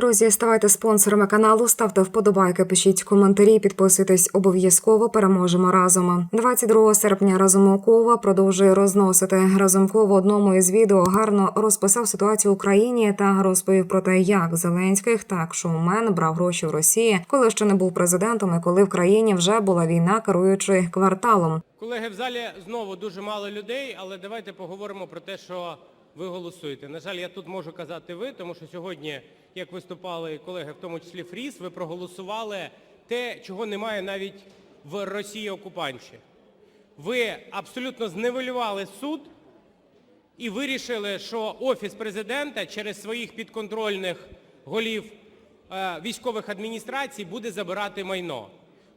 Друзі, ставайте спонсорами каналу, ставте вподобайки, пишіть коментарі, підписуйтесь обов'язково. Переможемо разом. 22 серпня Разумкова продовжує розносити. Разумков в одному із відео гарно розписав ситуацію в Україні та розповів про те, як Зеленських так шоумен брав гроші в Росії, коли ще не був президентом, і коли в країні вже була війна, керуючи кварталом. Колеги, в залі знову дуже мало людей, але давайте поговоримо про те, що ви голосуєте. На жаль, я тут можу казати ви, тому що сьогодні, як виступали колеги, в тому числі Фріс, ви проголосували те, чого немає навіть в Росії окупанті. Ви абсолютно зневелювали суд і вирішили, що Офіс президента через своїх підконтрольних голів е, військових адміністрацій буде забирати майно.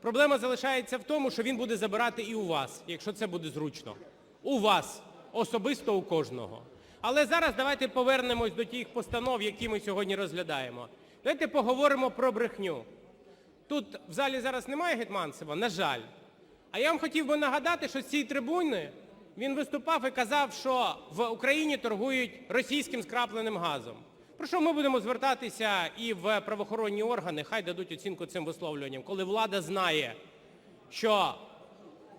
Проблема залишається в тому, що він буде забирати і у вас, якщо це буде зручно. У вас, особисто у кожного. Але зараз давайте повернемось до тих постанов, які ми сьогодні розглядаємо. Давайте поговоримо про брехню. Тут в залі зараз немає Гетманцева, на жаль. А я вам хотів би нагадати, що з цієї трибуни він виступав і казав, що в Україні торгують російським скрапленим газом. Про що ми будемо звертатися і в правоохоронні органи, хай дадуть оцінку цим висловлюванням, коли влада знає, що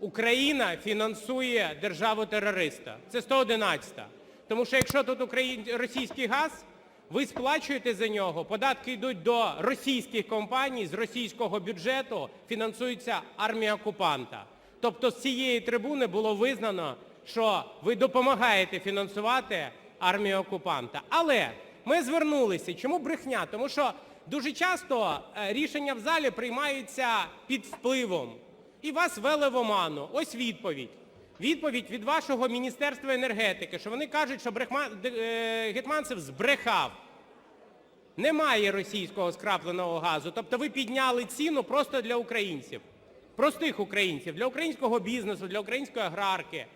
Україна фінансує державу-терориста. Це 111-та. Тому що якщо тут російський газ, ви сплачуєте за нього, податки йдуть до російських компаній, з російського бюджету фінансується армія окупанта. Тобто з цієї трибуни було визнано, що ви допомагаєте фінансувати армію окупанта. Але ми звернулися. Чому брехня? Тому що дуже часто е, рішення в залі приймаються під впливом. І вас вели в оману. Ось відповідь. Відповідь від вашого Міністерства енергетики, що вони кажуть, що. Е, Гетманцев збрехав. Немає російського скрапленого газу. Тобто ви підняли ціну просто для українців. Простих українців, для українського бізнесу, для української аграрки.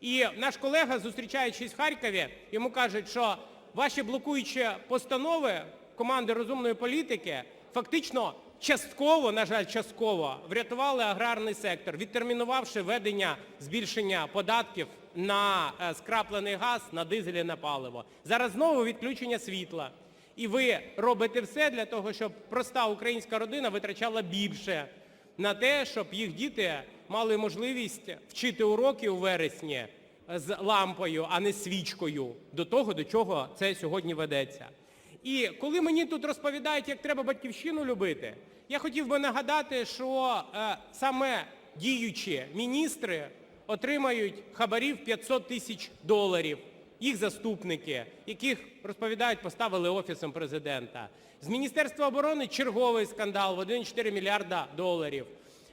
І наш колега, зустрічаючись в Харкові, йому кажуть, що ваші блокуючі постанови команди розумної політики фактично частково, на жаль, частково врятували аграрний сектор, відтермінувавши введення збільшення податків на е, скраплений газ, на дизель і на паливо. Зараз знову відключення світла. І ви робите все для того, щоб проста українська родина витрачала більше на те, щоб їх діти мали можливість вчити уроки у вересні з лампою, а не свічкою, до того, до чого це сьогодні ведеться. І коли мені тут розповідають, як треба батьківщину любити, я хотів би нагадати, що е, саме діючі міністри отримають хабарів 500 тисяч доларів, їх заступники, яких, розповідають, поставили Офісом президента. З Міністерства оборони черговий скандал в 1,4 мільярда доларів.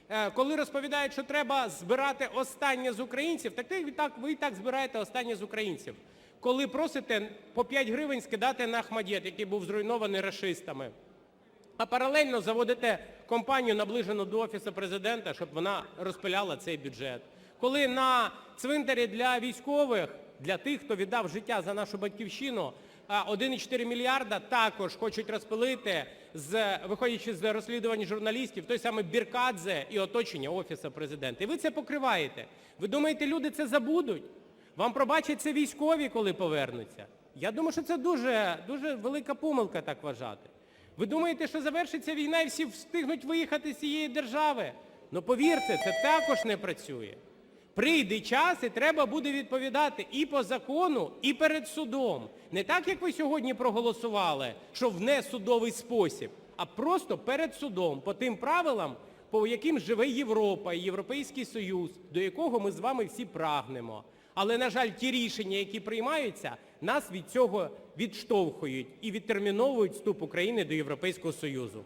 Е, Коли розповідають, що треба збирати останнє з українців, так ви і так, ви і так збираєте останнє з українців. Коли просите по 5 гривень скидати на Ахмадєт, який був зруйнований рашистами, а паралельно заводите компанію, наближену до Офісу президента, щоб вона розпиляла цей бюджет. Коли на цвинтарі для військових, для тих, хто віддав життя за нашу батьківщину, 1,4 мільярда також хочуть розпилити, виходячи з розслідувань журналістів, той самий Біркадзе і оточення Офісу президента. І ви це покриваєте. Ви думаєте, люди це забудуть? Вам пробачать це військові, коли повернуться? Я думаю, що це дуже, дуже велика помилка так вважати. Ви думаєте, що завершиться війна і всі встигнуть виїхати з цієї держави? Ну повірте, це також не працює. Прийде час і треба буде відповідати і по закону, і перед судом. Не так, як ви сьогодні проголосували, що в несудовий спосіб, а просто перед судом, по тим правилам, по яким живе Європа і Європейський Союз, до якого ми з вами всі прагнемо. Але, на жаль, ті рішення, які приймаються, нас від цього відштовхують і відтерміновують вступ України до Європейського Союзу.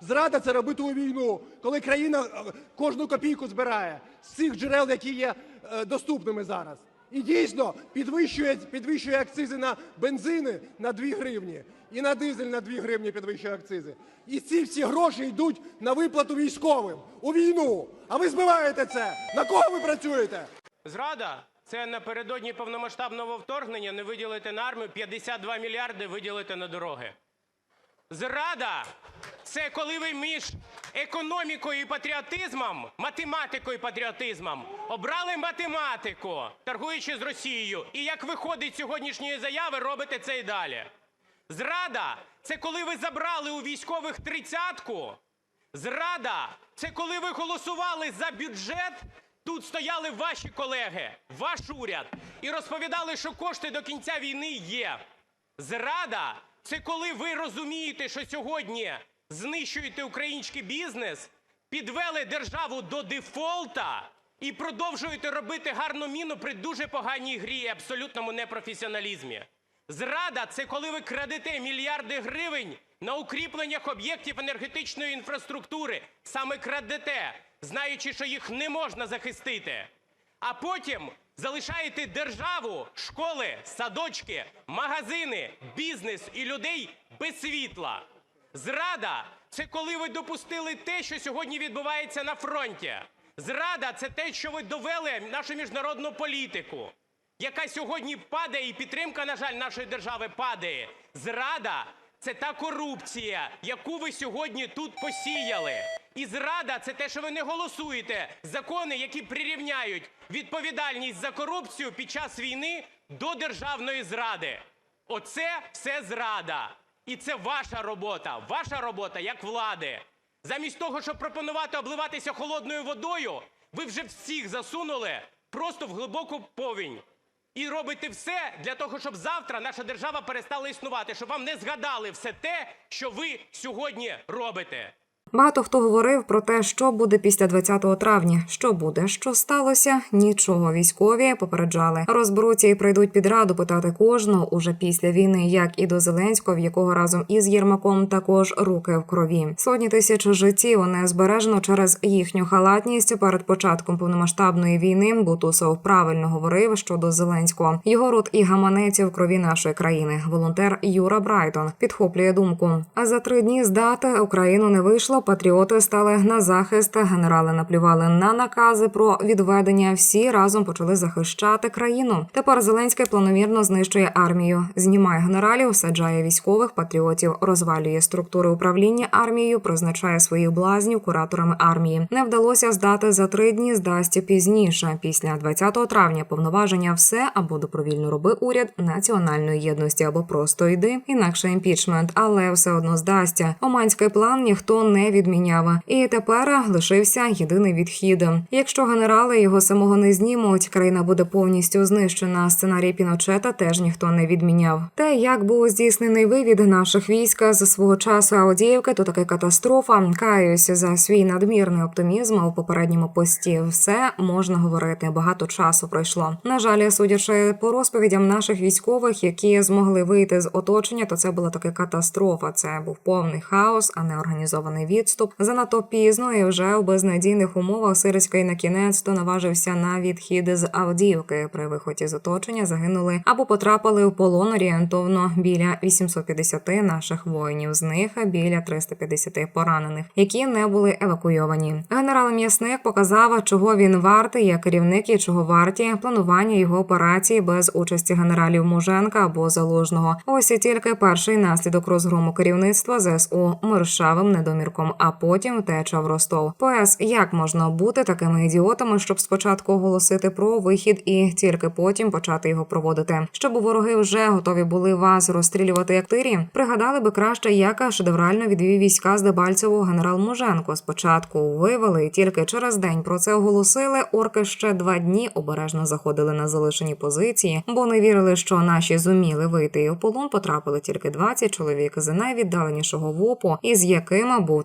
Зрада це робити у війну, коли країна е, кожну копійку збирає з цих джерел, які є е, доступними зараз. І дійсно підвищує, підвищує акцизи на бензини на 2 гривні і на дизель на 2 гривні підвищує акцизи. І ці всі гроші йдуть на виплату військовим у війну. А ви збиваєте це. На кого ви працюєте? Зрада це напередодні повномасштабного вторгнення не виділити на армію 52 мільярди виділити на дороги. Зрада це коли ви між економікою і патріотизмом, математикою і патріотизмом обрали математику, торгуючи з Росією. І як виходить з сьогоднішньої заяви, робите це і далі. Зрада це коли ви забрали у військових тридцятку. Зрада це коли ви голосували за бюджет. Тут стояли ваші колеги, ваш уряд, і розповідали, що кошти до кінця війни є. Зрада це коли ви розумієте, що сьогодні знищуєте український бізнес, підвели державу до дефолта і продовжуєте робити гарну міну при дуже поганій грі і абсолютному непрофесіоналізмі. Зрада це коли ви крадете мільярди гривень на укріпленнях об'єктів енергетичної інфраструктури. Саме крадете, знаючи, що їх не можна захистити. А потім залишаєте державу, школи, садочки, магазини, бізнес і людей без світла. Зрада це коли ви допустили те, що сьогодні відбувається на фронті. Зрада це те, що ви довели нашу міжнародну політику, яка сьогодні падає, і підтримка, на жаль, нашої держави падає. Зрада це та корупція, яку ви сьогодні тут посіяли. І зрада це те, що ви не голосуєте закони, які прирівняють відповідальність за корупцію під час війни до державної зради. Оце все зрада. І це ваша робота, ваша робота як влади. Замість того, щоб пропонувати обливатися холодною водою, ви вже всіх засунули просто в глибоку повінь. І робите все для того, щоб завтра наша держава перестала існувати, щоб вам не згадали все те, що ви сьогодні робите. Багато хто говорив про те, що буде після 20 травня. Що буде, що сталося? Нічого. Військові попереджали. Розберуться і прийдуть під раду питати кожного уже після війни, як і до Зеленського, в якого разом із Єрмаком також руки в крові. Сотні тисяч життів не збережено через їхню халатність перед початком повномасштабної війни. Бутусов правильно говорив щодо Зеленського. Його рот і гаманець в крові нашої країни. Волонтер Юра Брайтон підхоплює думку. А за три дні здати Україну не вийшло. Патріоти стали на захист. Генерали наплювали на накази про відведення. Всі разом почали захищати країну. Тепер Зеленський планомірно знищує армію, знімає генералів, саджає військових патріотів, розвалює структури управління армією, призначає своїх блазнів кураторами армії. Не вдалося здати за три дні. Здасть пізніше. Після 20 травня повноваження все або добровільно роби уряд національної єдності, або просто йди, інакше імпічмент, але все одно здасться. Оманський план ніхто не відміняв. І тепер лишився єдиний відхід. Якщо генерали його самого не знімуть, країна буде повністю знищена. Сценарій Піночета теж ніхто не відміняв. Те, як був здійснений вивід наших військ за свого часу Авдіївки, то таки катастрофа. Каюсь за свій надмірний оптимізм у попередньому пості. Все можна говорити. Багато часу пройшло. На жаль, судячи по розповідям наших військових, які змогли вийти з оточення, то це була таки катастрофа. Це був повний хаос, а не організований відступ. Занадто пізно і вже у безнадійних умовах Сирський на кінець то наважився на відхід з Авдіївки. При виході з оточення загинули або потрапили в полон орієнтовно біля 850 наших воїнів. З них біля 350 поранених, які не були евакуйовані. Генерал М'ясник показав, чого він вартий як керівник і чого варті планування його операції без участі генералів Муженка або Залужного. Ось і тільки перший наслідок розгрому керівництва ЗСУ миршавим недомірком, а потім втеча в Ростов. ПС як можна бути такими ідіотами, щоб спочатку оголосити про вихід і тільки потім почати його проводити, щоб вороги вже готові були вас розстрілювати як тирі. Пригадали би краще, як шедеврально відвів війська з Дебальцевого генерал Муженко. Спочатку вивели тільки через день про це оголосили. Орки ще два дні обережно заходили на залишені позиції, бо не вірили, що наші зуміли вийти і в полон потрапили тільки 20 чоловік з найвіддаленішого ВОПу, із якими був